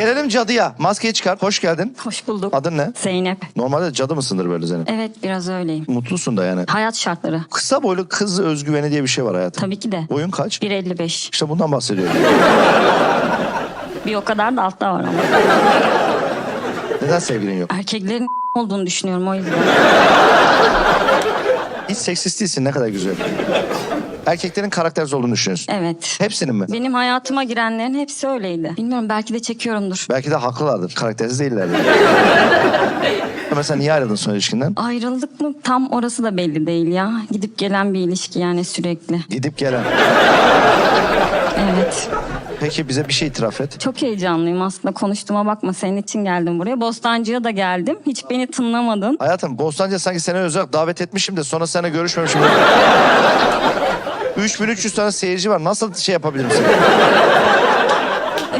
Gelelim cadıya. Maskeyi çıkar. Hoş geldin. Hoş bulduk. Adın ne? Zeynep. Normalde cadı mısındır böyle Zeynep? Evet biraz öyleyim. Mutlusun da yani. Hayat şartları. Kısa boylu kız özgüveni diye bir şey var hayatım. Tabii ki de. Boyun kaç? 1.55. İşte bundan bahsediyorum. Bir o kadar da altta var ama. Neden sevgilin yok? Erkeklerin olduğunu düşünüyorum o yüzden. Hiç seksist değilsin ne kadar güzel. Erkeklerin karaktersiz olduğunu düşünüyorsun. Evet. Hepsinin mi? Benim hayatıma girenlerin hepsi öyleydi. Bilmiyorum belki de çekiyorumdur. Belki de haklılardır. Karaktersiz değillerdir. Mesela niye ayrıldın son ilişkinden? Ayrıldık mı tam orası da belli değil ya. Gidip gelen bir ilişki yani sürekli. Gidip gelen. Evet. Peki bize bir şey itiraf et. Çok heyecanlıyım aslında konuştuğuma bakma senin için geldim buraya. Bostancı'ya da geldim. Hiç beni tınlamadın. Hayatım Bostancı'ya sanki seni özel davet etmişim de sonra seninle görüşmemişim. 3300 tane seyirci var. Nasıl şey yapabilirim sana?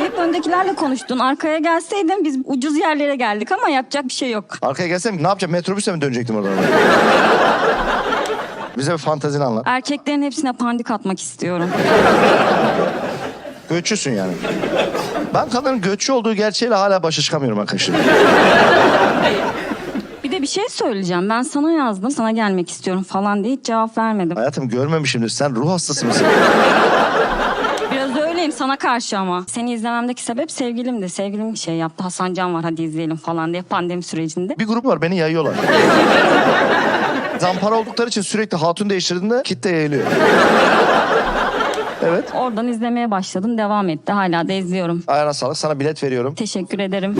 Hep öndekilerle konuştun. Arkaya gelseydin biz ucuz yerlere geldik ama yapacak bir şey yok. Arkaya gelsem ne yapacağım? Metrobüse mi dönecektim oradan? Bize bir fantezini anlat. Erkeklerin hepsine pandik atmak istiyorum. Göçüsün yani. Ben kadının göçü olduğu gerçeğiyle hala başa çıkamıyorum arkadaşlar. Bir şey söyleyeceğim. Ben sana yazdım. Sana gelmek istiyorum falan diye hiç cevap vermedim. Hayatım görmemişimdir. Sen ruh hastası mısın? Biraz öyleyim sana karşı ama. Seni izlememdeki sebep sevgilimdi. Sevgilim bir şey yaptı. Hasan Can var hadi izleyelim falan diye pandemi sürecinde. Bir grup var beni yayıyorlar. Zampara oldukları için sürekli hatun değiştirdiğinde kitle yayılıyor. Evet. Oradan izlemeye başladım. Devam etti. Hala da izliyorum. Ayağına sağlık. Sana bilet veriyorum. Teşekkür ederim.